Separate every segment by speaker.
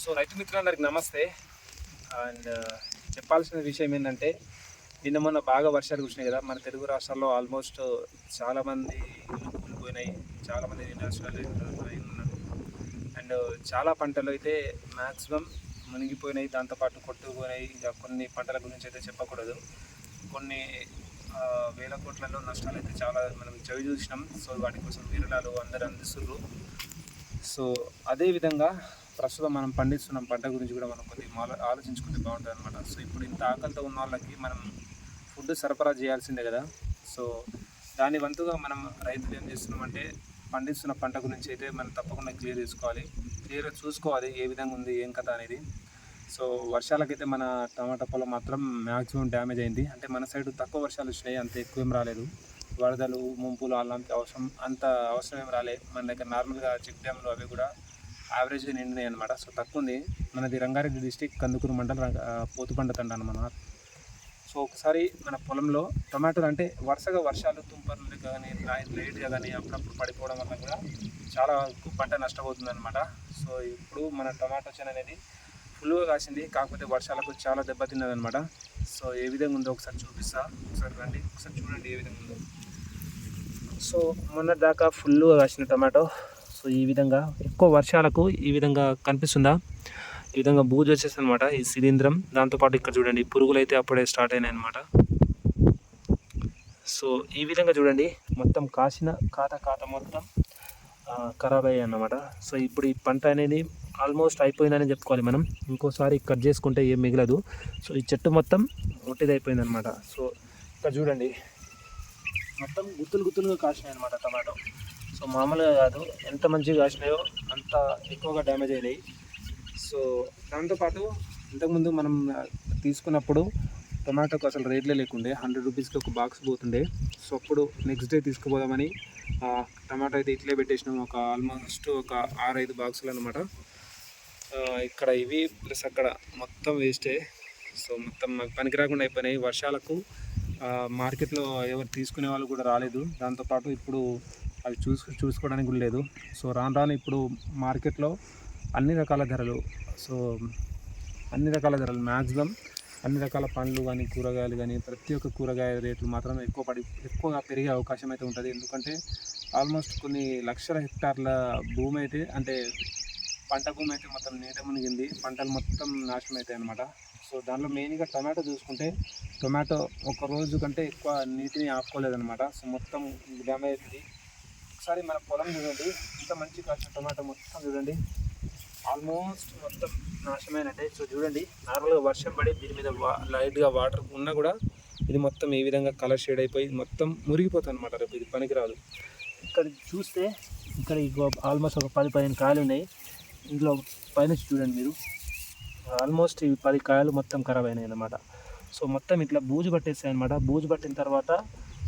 Speaker 1: So రైతు మిత్రులందరికి నమస్తే. And చెప్పాల్సిన విషయం ఏంటంటే నిన్న మొన్న బాగా వర్షాలు కురిసినాయి కదా. మన తెలుగు రాష్ట్రాల్లో ఆల్మోస్ట్ చాలామంది ఇల్లు కూలిపోయినాయి. చాలామంది నిరాశలు ఉన్నారు అండ్ చాలా పంటలు అయితే మ్యాక్సిమం మునిగిపోయినాయి. దాంతోపాటు కొట్టుకుపోయినాయి. ఇంకా కొన్ని పంటల గురించి అయితే చెప్పకూడదు. కొన్ని వేల కోట్లలో నష్టాలు అయితే చాలా మనం చవి చూసినాం. సో వాటి కోసం విరళాలు అందరూ అందిస్తున్నారు సో అదే విధంగా ప్రస్తుతం మనం పండిస్తున్న పంట గురించి కూడా మనం కొద్దిగా ఆలో- ఆలోచించుకుంటే బాగుంటుంది అనమాట సో ఇప్పుడు ఇంత ఆకలితో ఉన్న వాళ్ళకి మనం ఫుడ్ సరఫరా చేయాల్సిందే కదా. సో దాని వంతుగా మనం రైతులు ఏం చేస్తున్నామంటే పండిస్తున్న పంట గురించి అయితే మనం తప్పకుండా క్లియర్ చేసుకోవాలి. క్లియర్గా చూసుకోవాలి ఏ విధంగా ఉంది ఏం కథ అనేది. సో వర్షాలకైతే మన టమాటా పొలం మాత్రం మ్యాక్సిమం డ్యామేజ్ అయింది. అంటే మన సైడ్ తక్కువ వర్షాలు వచ్చినాయి అంత ఎక్కువ ఏం రాలేదు. వరదలు ముంపులు అలాంటి అవసరం అంత అవసరం ఏం రాలే. మన దగ్గర నార్మల్గా చెక్ డ్యామ్లు అవి కూడా యావరేజ్ నిండినాయి అనమాట సో తక్కువ ఉంది. మనది రంగారెడ్డి డిస్టిక్ కందుకూరు మండలం రంగ- ఆ, పోతుపంట తండ అనమాట సో ఒకసారి మన పొలంలో టమాటోలు అంటే వరుసగా వర్షాలు తుంపర్లు కానీ లేట్గా కానీ అప్పుడప్పుడు పడిపోవడం వల్ల కూడా చాలా ఎక్కువ పంట నష్టపోతుంది అనమాట సో ఇప్పుడు మన టమాటో చేను అనేది ఫుల్గా కాసింది. కాకపోతే వర్షాలకు చాలా దెబ్బతిన్నది అనమాట సో ఏ విధంగా ఉందో ఒకసారి చూపిస్తా. ఒకసారి రండి. ఒకసారి చూడండి ఏ విధంగా ఉందో. సో మొన్న దాకా ఫుల్గా కాసిన టమాటో సో ఈ విధంగా ఎక్కువ వర్షాలకు ఈ విధంగా కనిపిస్తుందా? ఈ విధంగా బూజు వచ్చేసింది అనమాట ఈ శిలీంద్రం. దాంతోపాటు ఇక్కడ చూడండి పురుగులు అయితే అప్పుడే స్టార్ట్ అయినాయి అనమాట సో ఈ విధంగా చూడండి మొత్తం కాసిన కాత కాత మొత్తం ఖరాబ్ అయ్యాయి అన్నమాట సో ఇప్పుడు ఈ పంట అనేది ఆల్మోస్ట్ అయిపోయిందని చెప్పుకోవాలి మనం. ఇంకోసారి కట్ చేసుకుంటే ఏం మిగలదు. సో ఈ చెట్టు మొత్తం ఒట్టిదైపోయింది అనమాట సో ఇక్కడ చూడండి మొత్తం గుత్తులు గుత్తులుగా కాసినాయి అనమాట టమాటో. సో మామూలుగా కాదు. ఎంత మంచిగా కాసినాయో అంత ఎక్కువగా డ్యామేజ్ అయినాయి. సో దాంతోపాటు ఇంతకుముందు మనం తీసుకున్నప్పుడు టొమాటోకి అసలు రేట్లే లేకుండే. హండ్రెడ్ రూపీస్కి ఒక బాక్స్ పోతుండే. సో అప్పుడు నెక్స్ట్ డే తీసుకుపోదామని టమాటో అయితే ఇట్లే పెట్టేసినాం. ఒక ఆల్మోస్ట్ ఒక ఆరైదు బాక్సులు అనమాట ఇక్కడ ఇవి ప్లస్ అక్కడ మొత్తం వేస్టే. సో మొత్తం పనికి రాకుండా అయిపోయినాయి. వర్షాలకు మార్కెట్లో ఎవరు తీసుకునే వాళ్ళు కూడా రాలేదు. దాంతోపాటు ఇప్పుడు అవి చూసు చూసుకోవడానికి కూడా లేదు. సో రాను రాను ఇప్పుడు మార్కెట్లో అన్ని రకాల ధరలు సో అన్ని రకాల ధరలు మ్యాక్సిమం అన్ని రకాల పండ్లు కానీ కూరగాయలు కానీ ప్రతి ఒక్క కూరగాయ రేట్లు మాత్రం ఎక్కువ పడి ఎక్కువగా పెరిగే అవకాశం అయితే ఉంటుంది. ఎందుకంటే ఆల్మోస్ట్ కొన్ని లక్షల హెక్టార్ల భూమి అయితే అంటే పంట భూమి అయితే మొత్తం నీట మునిగింది. పంటలు మొత్తం నాశనం అవుతాయి అనమాట సో దానిలో మెయిన్గా టమాటో చూసుకుంటే టొమాటో ఒక రోజు కంటే ఎక్కువ నీటిని ఆపుకోలేదన్నమాట. సో మొత్తం డ్యామేజ్ అయింది ఒకసారి మన పొలం చూడండి. ఇంత మంచి కాసిన టమాటా మొత్తం చూడండి. ఆల్మోస్ట్ మొత్తం నాశమైనట్టే. సో చూడండి నార్మల్గా వర్షం పడి దీని మీద వా లైట్గా వాటర్ ఉన్నా కూడా ఇది మొత్తం ఏ విధంగా కలర్ షేడ్ అయిపోయి మొత్తం మురిగిపోతుంది అనమాట రేపు ఇది పనికిరాదు. ఇక్కడ చూస్తే ఇక్కడ ఆల్మోస్ట్ ఒక పది పదిహేను కాయలు ఉన్నాయి. ఇందులో పైన చూడండి మీరు. ఆల్మోస్ట్ ఇవి పది కాయలు మొత్తం ఖరాబ్ అయినాయి అనమాట సో మొత్తం ఇట్లా బూజు పట్టేస్తాయి అనమాట బూజు పట్టిన తర్వాత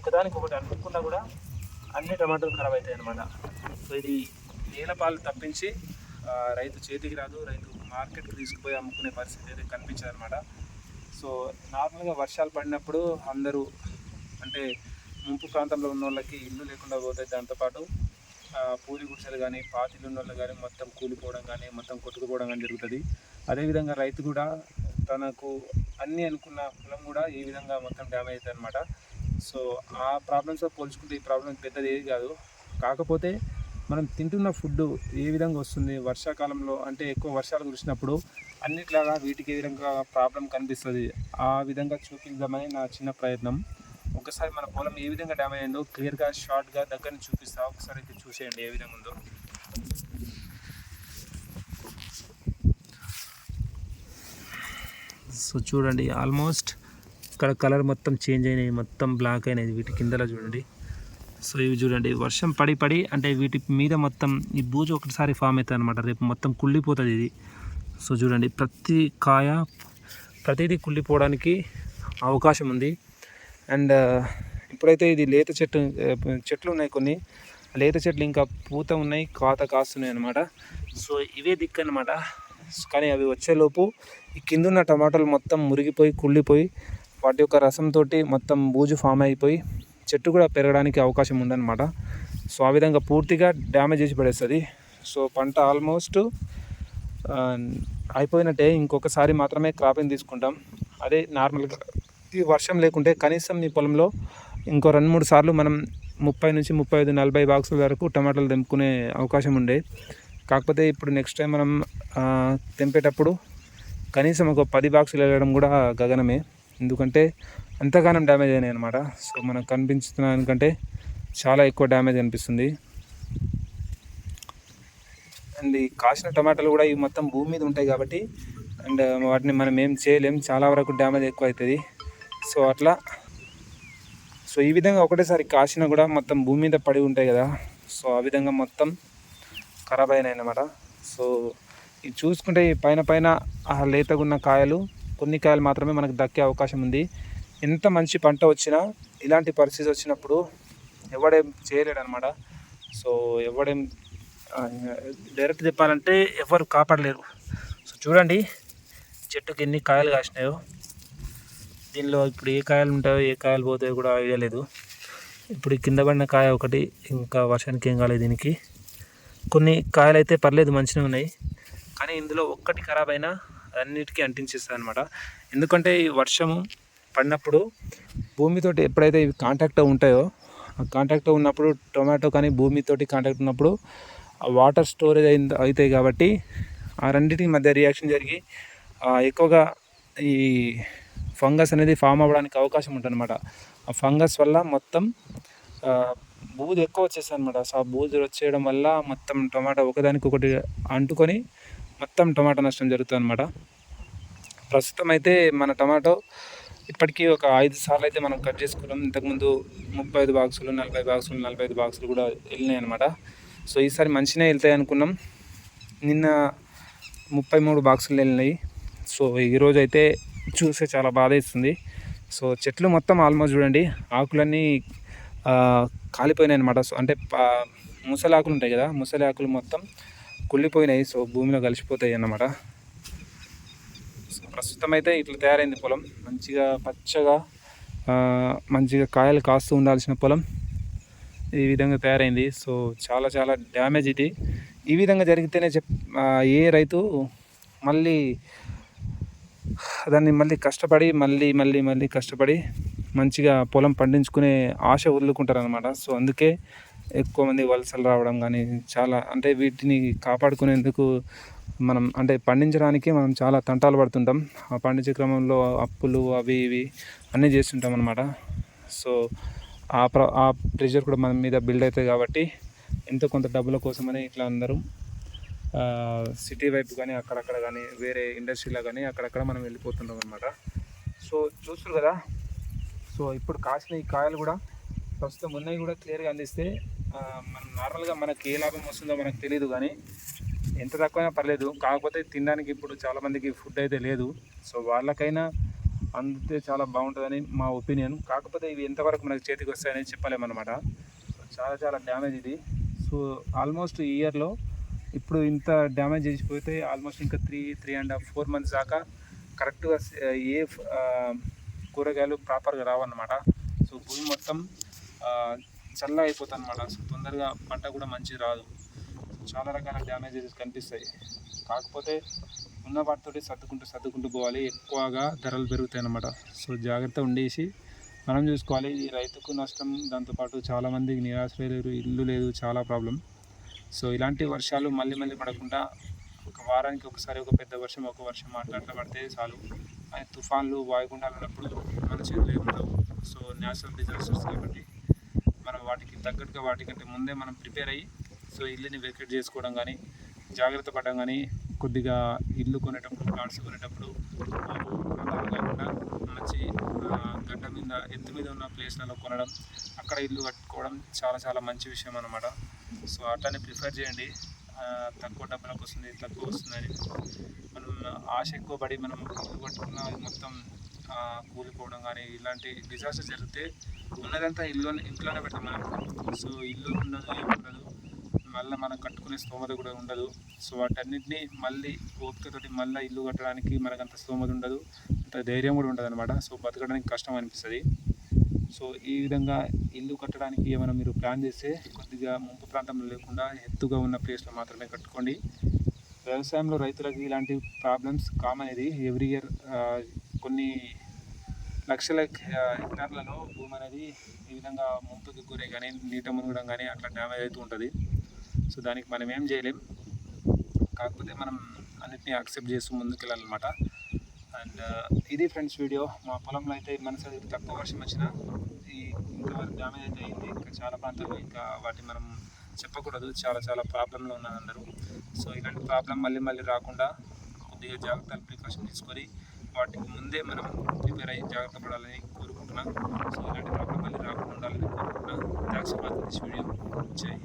Speaker 1: ఒకదానికి ఒకటి అనుకున్నా కూడా అన్ని టమాటాలు ఖరాబ్ అవుతాయి అనమాట సో ఇది నేలపాలు తప్పించి రైతు చేతికి రాదు రైతు మార్కెట్కి తీసుకుపోయి అమ్ముకునే పరిస్థితి అయితే కనిపించదు అనమాట సో నార్మల్గా వర్షాలు పడినప్పుడు అందరూ అంటే ముంపు ప్రాంతంలో ఉన్న వాళ్ళకి ఇల్లు లేకుండా పోతాయి దాంతోపాటు ఆ, పూరి గుడిసెలు కానీ పాతిలు ఉన్న వాళ్ళు కానీ మొత్తం కూలిపోవడం కానీ మొత్తం కొట్టుకుపోవడం కానీ జరుగుతుంది. అదేవిధంగా రైతు కూడా తనకు అన్నీ అనుకున్న పొలం కూడా ఈ విధంగా మొత్తం డ్యామేజ్ అవుతుంది అనమాట సో ఆ ప్రాబ్లమ్స్తో పోల్చుకుంటే ఈ ప్రాబ్లం పెద్దది ఏది కాదు. కాకపోతే మనం తింటున్న ఫుడ్ ఏ విధంగా వస్తుంది? వర్షాకాలంలో అంటే ఎక్కువ వర్షాలు కురిసినప్పుడు అన్నిట్లాగా వీటికి ఏ విధంగా ప్రాబ్లం కనిపిస్తుంది? ఆ విధంగా చూపిద్దామని నా చిన్న ప్రయత్నం. ఒకసారి మన పొలం ఏ విధంగా డ్యామేజ్ అయిందో క్లియర్గా షార్ట్గా దగ్గర చూపిస్తా. ఒకసారి అయితే చూసేయండి ఏ విధంగా ఉందో. సో చూడండి ఆల్మోస్ట్ ఇక్కడ కలర్ మొత్తం చేంజ్ అయినాయి మొత్తం బ్లాక్ అయినాయి వీటి కిందలో చూడండి. సో ఇవి చూడండి వర్షం పడి పడి అంటే వీటి మీద మొత్తం ఈ బూజు ఒకటిసారి ఫామ్ అవుతుంది అనమాట రేపు మొత్తం కుళ్ళిపోతుంది ఇది. సో చూడండి ప్రతి కాయ ప్రతిదీ కుళ్ళిపోవడానికి అవకాశం ఉంది. అండ్ ఇప్పుడైతే ఇది లేత చెట్టు చెట్లు ఉన్నాయి కొన్ని. లేత చెట్లు ఇంకా పూత ఉన్నాయి కాత కాస్తున్నాయి అనమాట సో ఇవే దిక్కు అనమాట కానీ అవి వచ్చేలోపు ఈ కిందున్న టమాటాలు మొత్తం మురిగిపోయి కుళ్ళిపోయి వాటి యొక్క రసంతో మొత్తం బూజు ఫామ్ అయిపోయి చెట్టు కూడా పెరగడానికి అవకాశం ఉందన్నమాట. సో ఆ విధంగా పూర్తిగా డ్యామేజ్ చేసి పడేస్తుంది. సో పంట ఆల్మోస్ట్ అయిపోయినట్టే. ఇంకొకసారి మాత్రమే క్రాపింగ్ తీసుకుంటాం. అదే నార్మల్గా ఈ వర్షం లేకుంటే కనీసం మీ పొలంలో ఇంకో రెండు మూడు సార్లు మనం ముప్పై నుంచి ముప్పై ఐదు నలభై బాక్సుల వరకు టమాటాలు తెంపుకునే అవకాశం ఉండే. కాకపోతే ఇప్పుడు నెక్స్ట్ టైం మనం తెంపేటప్పుడు కనీసం ఒక పది బాక్సులు వెళ్ళడం కూడా గగనమే. ఎందుకంటే అంతగానం డ్యామేజ్ అయినాయి అనమాట సో మనకు కనిపించుతున్న దానికంటే చాలా ఎక్కువ డ్యామేజ్ అనిపిస్తుంది. అండ్ ఈ కాసిన టమాటాలు కూడా ఇవి మొత్తం భూమి మీద ఉంటాయి కాబట్టి అండ్ వాటిని మనం ఏం చేయలేం. చాలా వరకు డ్యామేజ్ ఎక్కువ అవుతుంది సో అట్లా సో ఈ విధంగా ఒకటేసారి కాసిన కూడా మొత్తం భూమి మీద పడి ఉంటాయి కదా. సో ఆ విధంగా మొత్తం ఖరాబ్ అయినాయి అన్నమాట. సో ఇది చూసుకుంటే ఈ పైన పైన ఆ లేతగా ఉన్న కాయలు కొన్ని కాయలు మాత్రమే మనకు దక్కే అవకాశం ఉంది. ఎంత మంచి పంట వచ్చినా ఇలాంటి పరిస్థితి వచ్చినప్పుడు ఎవడేం చేయలేడు అనమాట సో ఎవడేం డైరెక్ట్ చెప్పాలంటే ఎవరు కాపాడలేరు. సో చూడండి చెట్టుకి ఎన్ని కాయలు కాసినాయో. దీనిలో ఇప్పుడు ఏ కాయలు ఉంటాయో ఏ కాయలు పోతాయో కూడా ఐడియా లేదు. ఇప్పుడు కింద పడిన కాయ ఒకటి ఇంకా వర్షానికి ఏం కాలేదు దీనికి. కొన్ని కాయలు అయితే పర్లేదు మంచిగా ఉన్నాయి. కానీ ఇందులో ఒక్కటి ఖరాబ్ అయినా అన్నిటికీ అంటించేస్తుంది అనమాట ఎందుకంటే ఈ వర్షము పడినప్పుడు భూమితోటి ఎప్పుడైతే ఇవి కాంటాక్ట్ ఉంటాయో ఆ కాంటాక్ట్ ఉన్నప్పుడు టొమాటో కానీ భూమితోటి కాంటాక్ట్ ఉన్నప్పుడు ఆ వాటర్ స్టోరేజ్ అయింది అవుతాయి కాబట్టి ఆ రెండింటి మధ్య రియాక్షన్ జరిగి ఎక్కువగా ఈ ఫంగస్ అనేది ఫామ్ అవ్వడానికి అవకాశం ఉంటుందన్నమాట. ఆ ఫంగస్ వల్ల మొత్తం బూజు ఎక్కువ వచ్చేస్తుంది అనమాట సో ఆ బూజు వచ్చేయడం వల్ల మొత్తం టొమాటో ఒకదానికి ఒకటి అంటుకొని మొత్తం టమాటా నష్టం జరుగుతుంది అనమాట ప్రస్తుతం అయితే మన టమాటో ఇప్పటికీ ఒక ఐదు సార్లు అయితే మనం కట్ చేసుకున్నాం. ఇంతకుముందు ముప్పై ఐదు బాక్సులు నలభై బాక్సులు నలభై ఐదు బాక్సులు కూడా వెళ్ళినాయి అనమాట సో ఈసారి మంచిగా వెళ్తాయి అనుకున్నాం. నిన్న ముప్పై మూడు బాక్సులు వెళ్ళినాయి. సో ఈరోజు అయితే చూస్తే చాలా బాధ ఇస్తుంది సో చెట్లు మొత్తం ఆల్మోస్ట్ చూడండి ఆకులన్నీ కాలిపోయినాయి అనమాట సో అంటే ముసలి ఆకులు ఉంటాయి కదా ముసలి ఆకులు మొత్తం కుళ్ళిపోయినాయి సో భూమిలో కలిసిపోతాయి అన్నమాట. సో ప్రస్తుతం అయితే ఇట్లా తయారైంది పొలం. మంచిగా పచ్చగా మంచిగా కాయలు కాస్తూ ఉండాల్సిన పొలం ఈ విధంగా తయారైంది. సో చాలా చాలా డ్యామేజ్ ఇది. ఈ విధంగా జరిగితేనే చెప్ ఏ రైతు మళ్ళీ దాన్ని మళ్ళీ కష్టపడి మళ్ళీ మళ్ళీ మళ్ళీ కష్టపడి మంచిగా పొలం పండించుకునే ఆశ వదులుకుంటారు అనమాట సో అందుకే ఎక్కువ మంది వలసలు రావడం కానీ చాలా అంటే వీటిని కాపాడుకునేందుకు మనం అంటే పండించడానికి మనం చాలా తంటాలు పడుతుంటాం. ఆ పండించే క్రమంలో అప్పులు అవి ఇవి అన్నీ చేస్తుంటాం అనమాట సో ఆ ప్ర ఆ ప్రెషర్ కూడా మన మీద బిల్డ్ అవుతుంది కాబట్టి ఎంతో కొంత డబ్బుల కోసమని ఇట్లా అందరూ సిటీ వైపు కానీ అక్కడక్కడ కానీ వేరే ఇండస్ట్రీలో కానీ అక్కడక్కడ మనం వెళ్ళిపోతుంటాం అనమాట సో చూస్తారు కదా? సో ఇప్పుడు కాసిన ఈ కాయలు కూడా ప్రస్తుతం ఉన్నాయి కూడా క్లియర్గా అందిస్తే మనం నార్మల్గా మనకి ఏ లాభం వస్తుందో మనకు తెలియదు కానీ ఎంత తక్కువైనా పర్లేదు. కాకపోతే తినడానికి ఇప్పుడు చాలామందికి ఫుడ్ అయితే లేదు. సో వాళ్ళకైనా అందితే చాలా బాగుంటుందని మా ఒపీనియన్ కాకపోతే ఇవి ఎంతవరకు మనకి చేతికి వస్తాయని చెప్పలేమన్నమాట. చాలా చాలా డ్యామేజ్ ఇది. సో ఆల్మోస్ట్ ఈ ఇయర్లో ఇప్పుడు ఇంత డ్యామేజ్ చేసిపోతే ఆల్మోస్ట్ ఇంకా three three and half four months దాకా కరెక్ట్గా ఏ కూరగాయలు ప్రాపర్గా రావన్నమాట. సో భూమి మొత్తం చల్లగా అయిపోతుంది అనమాట సో తొందరగా పంట కూడా మంచి రాదు. చాలా రకాల డ్యామేజెస్ కనిపిస్తాయి. కాకపోతే ఉన్న వాటితోటి సర్దుకుంటూ సర్దుకుంటూ పోవాలి. ఎక్కువగా ధరలు పెరుగుతాయి అన్నమాట సో జాగ్రత్త ఉండేసి మనం చూసుకోవాలి. ఈ రైతుకు నష్టం దాంతోపాటు చాలామందికి నిరాశ లేరు ఇల్లు లేదు చాలా ప్రాబ్లం. సో ఇలాంటి వర్షాలు మళ్ళీ మళ్ళీ పడకుండా ఒక వారానికి ఒకసారి ఒక పెద్ద వర్షం ఒక వర్షం అట్లా పడితే చాలు. అని తుఫాన్లు వాయుగుండాలు ఉన్నప్పుడు మన చేతులు ఉండవు సో న్యాచురల్ డిజాస్టర్స్ కాబట్టి వాటికి తగ్గట్టుగా వాటికంటే ముందే మనం ప్రిపేర్ అయ్యి సో ఇల్లుని వెకేట్ చేసుకోవడం కానీ జాగ్రత్త పడడం కానీ కొద్దిగా ఇల్లు కొనేటప్పుడు ప్లాట్స్ కొనేటప్పుడు కాకుండా మంచి గడ్డ మీద ఎత్తు మీద ఉన్న ప్లేస్లలో కొనడం అక్కడ ఇల్లు కట్టుకోవడం చాలా చాలా మంచి విషయం అన్నమాట. సో అట్లానే ప్రిఫర్ చేయండి. తక్కువ డబ్బులకు వస్తుంది తక్కువ వస్తుందని మనం ఆశ ఎక్కువ పడి మనం ఇల్లు కట్టుకున్న అది మొత్తం కూలిపోవడం కానీ ఇలాంటి డిజాస్టర్ జరిగితే ఉన్నదంతా ఇల్లు ఇంట్లోనే పెట్టాం సో ఇల్లు ఉండదు ఉండదు. మళ్ళీ మనం కట్టుకునే స్తోమత కూడా ఉండదు. సో వాటన్నిటిని మళ్ళీ ఓపికతోటి మళ్ళీ ఇల్లు కట్టడానికి మనకు అంత స్తోమత ఉండదు. అంత ధైర్యం కూడా ఉండదు అనమాట సో బతకడానికి కష్టం అనిపిస్తుంది. సో ఈ విధంగా ఇల్లు కట్టడానికి ఏమైనా మీరు ప్లాన్ చేస్తే కొద్దిగా ముంపు ప్రాంతంలో లేకుండా ఎత్తుగా ఉన్న ప్లేస్లో మాత్రమే కట్టుకోండి. వ్యవసాయంలో రైతులకు ఇలాంటి ప్రాబ్లమ్స్ కామన్ ఇది. ఎవ్రీ ఇయర్ కొన్ని లక్షల హెక్టార్లలో భూమి అనేది ఈ విధంగా ముంపుకి గురే కానీ నీట మునగడం కానీ అట్లా డ్యామేజ్ అవుతూ ఉంటుంది. సో దానికి మనం ఏం చేయలేం. కాకపోతే మనం అన్నిటినీ యాక్సెప్ట్ చేస్తూ ముందుకు వెళ్ళాలన్నమాట అండ్ ఇది ఫ్రెండ్స్ వీడియో. మా పొలంలో అయితే మన సైడ్ తక్కువ వర్షం వచ్చిన ఈ ఇంతవరకు డ్యామేజ్ అయితే అయింది. ఇంకా చాలా ప్రాంతాల్లో ఇంకా వాటి మనం చెప్పకూడదు. చాలా చాలా ప్రాబ్లంలో ఉన్నారు అందరూ. సో ఇలాంటి ప్రాబ్లం మళ్ళీ మళ్ళీ రాకుండా కొద్దిగా జాగ్రత్తలు ప్రికాషన్ తీసుకొని వాటికి ముందే మనం ప్రిపేర్ అయ్యి జాగ్రత్త పడాలని కోరుకుంటున్నాం. సో ఇలాంటి ప్రాబ్లం మళ్ళీ రాకుండా ఉండాలని కోరుకుంటున్నాం. Thanks for this video. వచ్చాయి